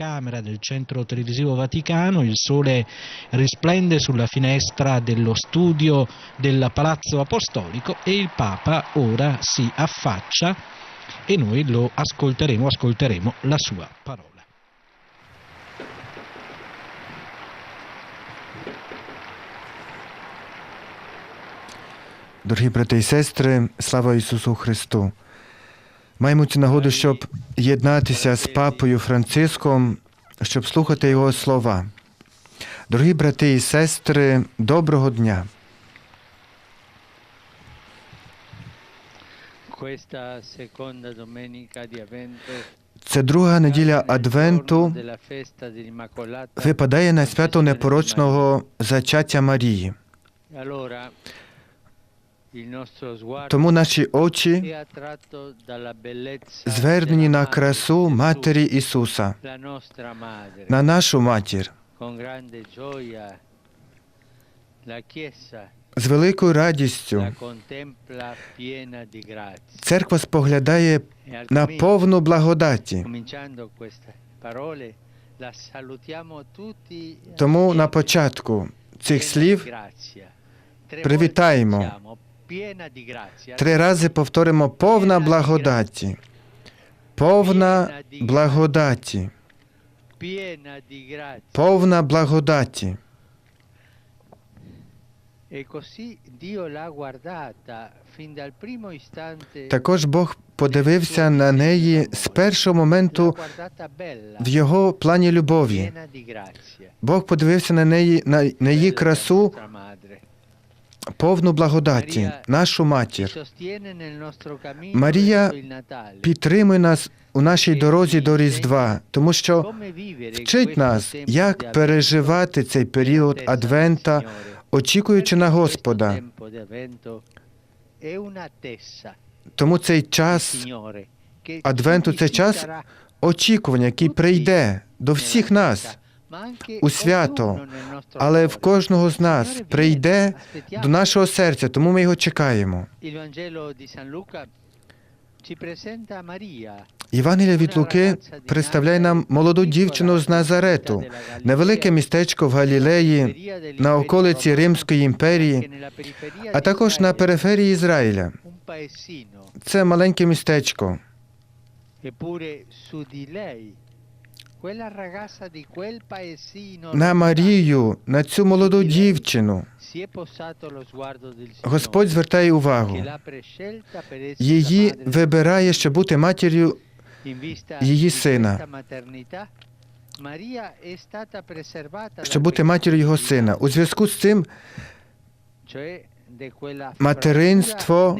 telecamera del centro televisivo Vaticano, il sole risplende sulla finestra dello studio del Palazzo Apostolico e il Papa ora si affaccia e noi lo ascolteremo, ascolteremo la sua parola. Дорогі брати і сестри, слава Ісусу Христу! Маємо цю нагоду, щоб єднатися з папою Франциском, щоб слухати його слова. Дорогі брати і сестри, доброго дня! Це друга неділя Адвенту випадає на свято непорочного зачаття Марії. Тому наші очі звернені на красу Матері Ісуса, на нашу матір. З великою радістю церква споглядає E на повну благодаті. Тому на початку цих слів привітаємо. Три рази повторимо повна благодаті. Повна благодаті. Повна благодаті. E istante. Також Бог подивився на неї з першого моменту в його плані любові. Бог подивився на неї на, на її красу. Повну благодаті, нашу матір. Марія. Підтримуй нас у нашій дорозі до Різдва, тому що вчить нас, як переживати цей період Адвента, очікуючи на Господа. Тому цей час Адвенту це час очікування, який прийде до всіх нас, у свято, але в кожного з нас прийде до нашого серця, тому ми його чекаємо. Євангелія від Луки представляє нам молоду дівчину з Назарету, невелике містечко в Галілеї, на околиці Римської імперії, а також на периферії Ізраїля. Це маленьке містечко. На Марію, на цю молоду дівчину, Господь звертає увагу. Її вибирає, щоб бути матір'ю її сина. щоб бути матір'ю його сина. У зв'язку з цим Материнство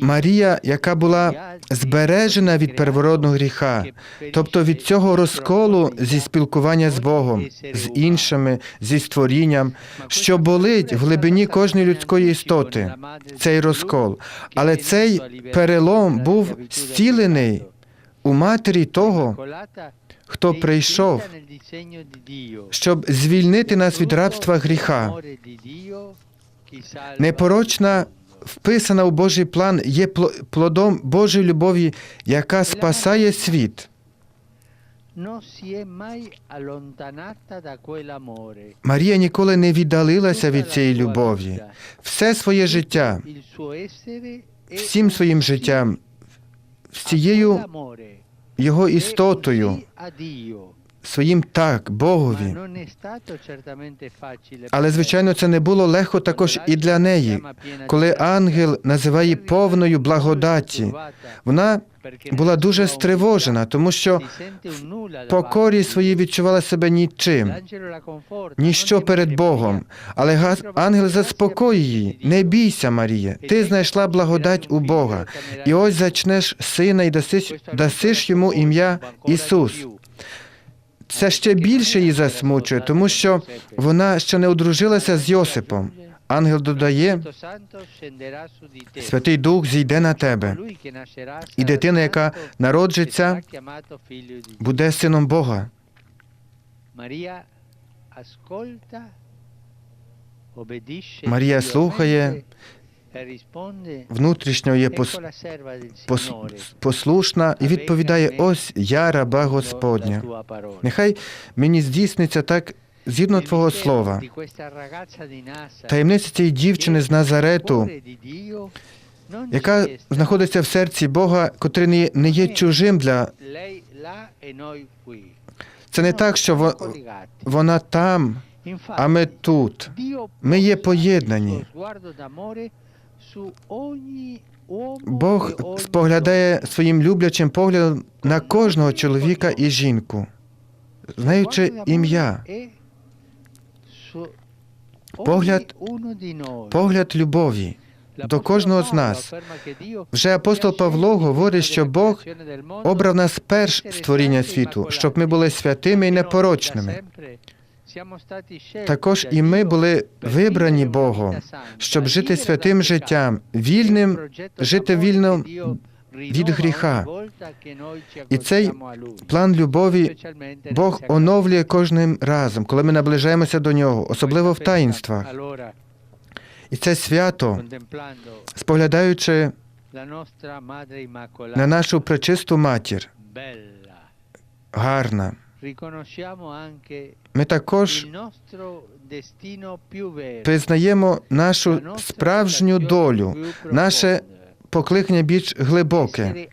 Марія, яка була збережена від первородного гріха, тобто від цього розколу зі спілкування з Богом, з іншими, зі створінням, що болить в глибині кожної людської істоти. Цей розкол. Але цей перелом був зцілений у матері того, хто прийшов, щоб звільнити нас від рабства гріха. Непорочна, вписана у Божий план, є плодом Божої любові, яка спасає світ. Марія ніколи не віддалилася від цієї любові. Все своє життя, всім своїм життям, всією його істотою, своїм так, Богові. Але, звичайно, це не було легко також і для неї. Коли ангел називає повною благодаті, вона була дуже стривожена, тому що в покорі своїй відчувала себе нічим, ніщо перед Богом. Але ангел заспокоює її. Не бійся, Марія, ти знайшла благодать у Бога. І ось зачнеш сина і дасиш, дасиш йому ім'я Ісус. Це ще більше її засмучує, тому що вона ще не одружилася з Йосипом. Ангел додає, Святий Дух зійде на тебе, і дитина, яка народжиться, буде сином Бога. Марія слухає внутрішньо є послушна і відповідає: Ось я раба Господня. Нехай мені здійсниться так згідно Твого слова. Таємниця цієї дівчини з Назарету, яка знаходиться в серці Бога, котрий не- є чужим для. Це не так, що во- вона там, а ми тут. Ми є поєднані. Бог споглядає своїм люблячим поглядом на кожного чоловіка і жінку, знаючи ім'я, Погляд- di noi. погляд любові. До кожного з нас. Вже апостол Павло говорить, що Бог обрав нас перш створіння світу, щоб ми були святими і непорочними. Також і ми були вибрані Богом, щоб жити святим життям, вільним, жити вільно від гріха. І цей план любові Бог оновлює кожним разом, коли ми наближаємося до нього, особливо в таїнствах. І це свято, споглядаючи на нашу пречисту матір, гарна. Ми також признаємо нашу справжню долю, наше покликання більш глибоке.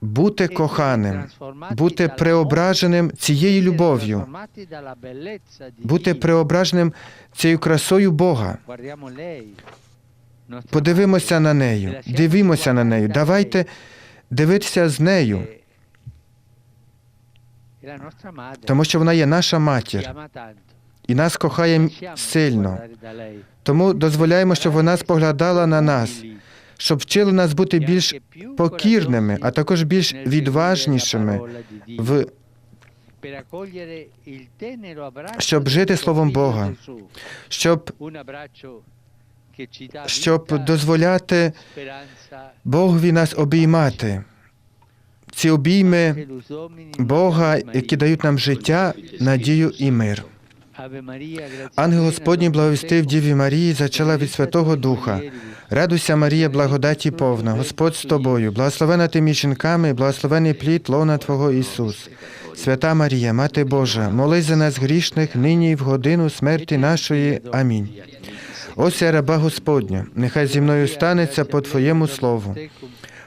Бути коханим, бути преображеним цією любов'ю, бути преображеним цією красою Бога. Подивимося на нею, дивімося на нею. Давайте дивитися з нею, тому що вона є наша матір. І нас кохає сильно. Тому дозволяємо, щоб вона споглядала на нас, щоб вчили нас бути більш покірними, а також більш відважнішими в щоб жити Словом Бога, щоб, щоб щоб дозволяти Богові нас обіймати. Ці обійми Бога, які дають нам життя, надію і мир. Ангел Господній благовістив Діві Марії, зачала від Святого Духа. Радуйся, Марія, благодаті повна, Господь з тобою, благословена ти між жінками, благословений плід лона Твого Ісус. Свята Марія, Мати Божа, молись за нас грішних, нині і в годину смерті нашої. Амінь. Ось я раба Господня, нехай зі мною станеться по Твоєму слову.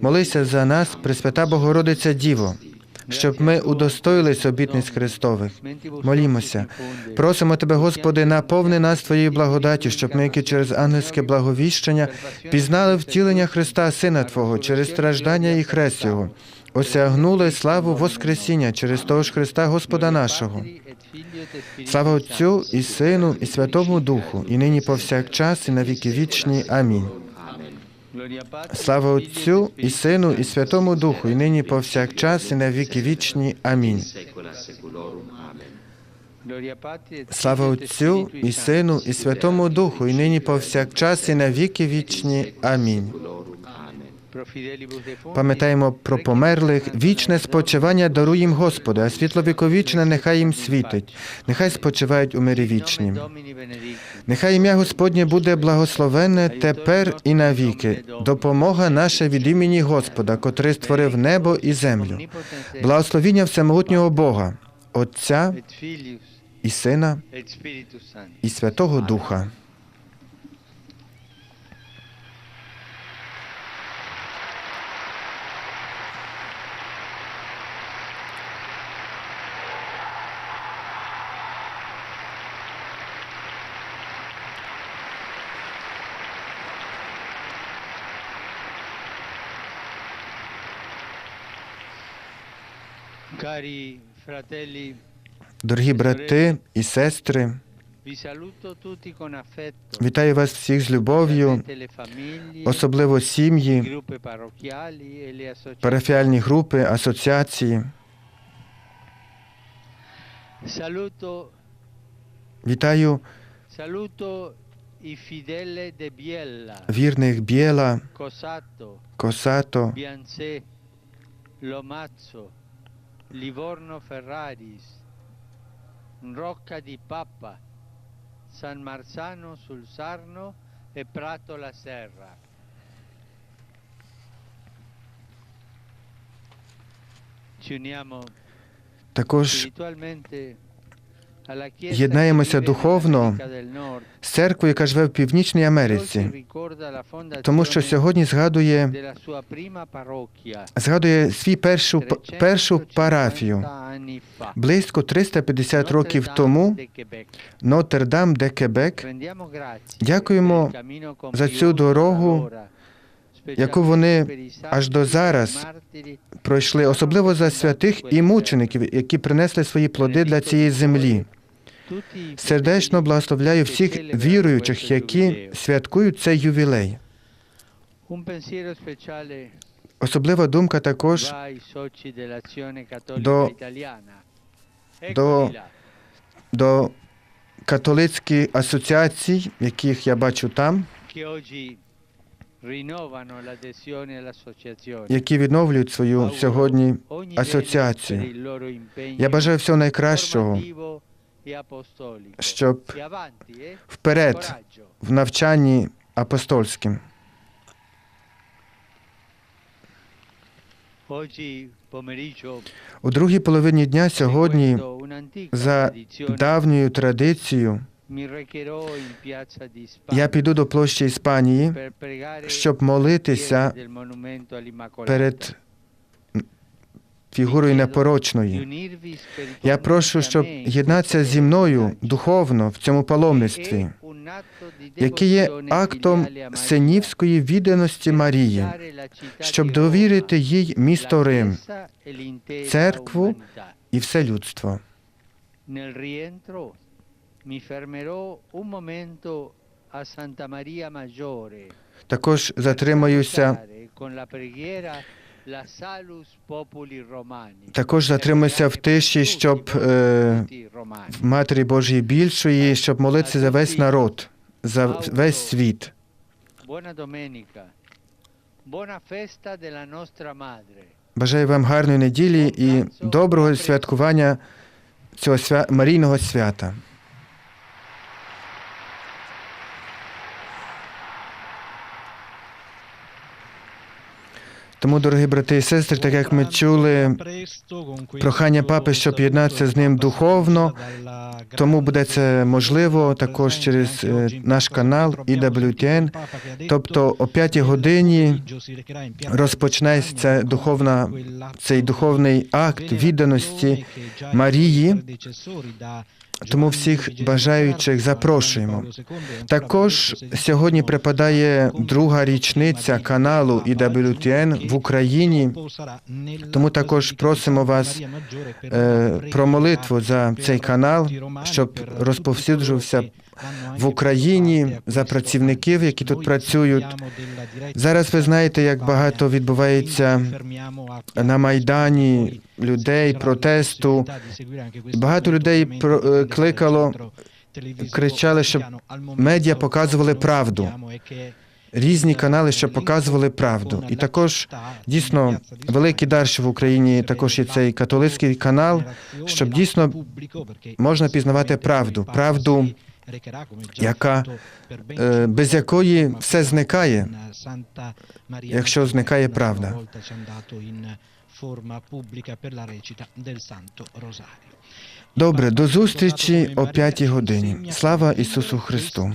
Молися за нас, Пресвята Богородиця Діво, щоб ми удостоїлись обітниць Христових. Молімося. Просимо Тебе, Господи, наповни нас Твоєю благодаттю, щоб ми, які через ангельське благовіщення, пізнали втілення Христа, Сина Твого, через страждання і хрест Його, осягнули славу Воскресіння через того ж Христа Господа нашого. Слава Отцю і Сину, і Святому Духу, і нині повсякчас, і на віки вічні. Амінь. Слава Отцю і Сину, і Святому Духу, і нині повсякчас, і на віки вічні. Амінь. Слава Отцю і Сину, і Святому Духу, і нині повсякчас, і на віки вічні. Амінь. Пам'ятаємо про померлих, вічне спочивання даруй їм Господи, а світло віковічне нехай їм світить, нехай спочивають у мирі вічнім. Нехай ім'я Господнє буде благословенне тепер і навіки. Допомога наша від імені Господа, котрий створив небо і землю. Благословіння всемогутнього Бога, Отця і Сина і Святого Духа. Дорогі брати і сестри. Вітаю вас всіх з любов'ю, особливо сім'ї, e парафіальні групи, асоціації. Вітаю вірних Cosato, Косато, Bianze, Lomazzo, Livorno Ferraris, Rocca di Papa, San Marzano sul Sarno e Prato la Serra. Ci uniamo також spiritualmente alla Chiesa єднаємося духовно з церквою, яка живе в Північній Америці, тому що сьогодні згадує, згадує свій першу, першу парафію. Близько 350 років тому Нотр-Дам де Кебек, Дякуємо за цю дорогу, яку вони аж до зараз пройшли, особливо за святих і мучеників, які принесли свої плоди для цієї землі. Сердечно благословляю всіх віруючих, які святкують цей ювілей. Особлива думка також до- до- до католицьких асоціацій, яких я бачу там, які відновлюють свою сьогодні асоціацію. Я бажаю всього найкращого, e щоб E eh? вперед в навчанні апостольським. У другій половині дня сьогодні за давньою традицією я піду до площі Іспанії, щоб молитися перед фігурою непорочної. Я прошу, щоб єднатися зі мною духовно в цьому паломництві, яке є актом синівської відданості Марії, щоб довірити їй місто Рим e церкву і все людство. Mi fermerò un momento a Santa Maria Maggiore. Також затримаюся, також затримаюся в тиші, щоб е, в Матері Божої більшої, щоб молитися за весь народ, за весь світ. Бажаю вам гарної неділі і доброго святкування цього свя... Марійного свята. Тому, дорогі брати і сестри, так як ми чули прохання папи, щоб єднатися з ним духовно, тому буде це можливо також через е, наш канал IWTN. Тобто о 5 годині розпочнеться духовна, цей духовний акт відданості Марії, тому всіх бажаючих запрошуємо. Також сьогодні припадає друга річниця каналу IWTN в Україні, тому також просимо вас е, про молитву за цей канал, щоб розповсюджувався в Україні за працівників, які тут працюють. Зараз ви знаєте, як багато відбувається на Майдані людей, протесту. Багато людей е, кликало, кричали, щоб медіа показували правду. Різні канали, що показували правду. І також дійсно великий дар, що в Україні також є цей католицький канал, щоб дійсно можна пізнавати правду, правду, яка, е, без якої все зникає, якщо зникає правда. Добре, до зустрічі о п'ятій годині. Слава Ісусу Христу!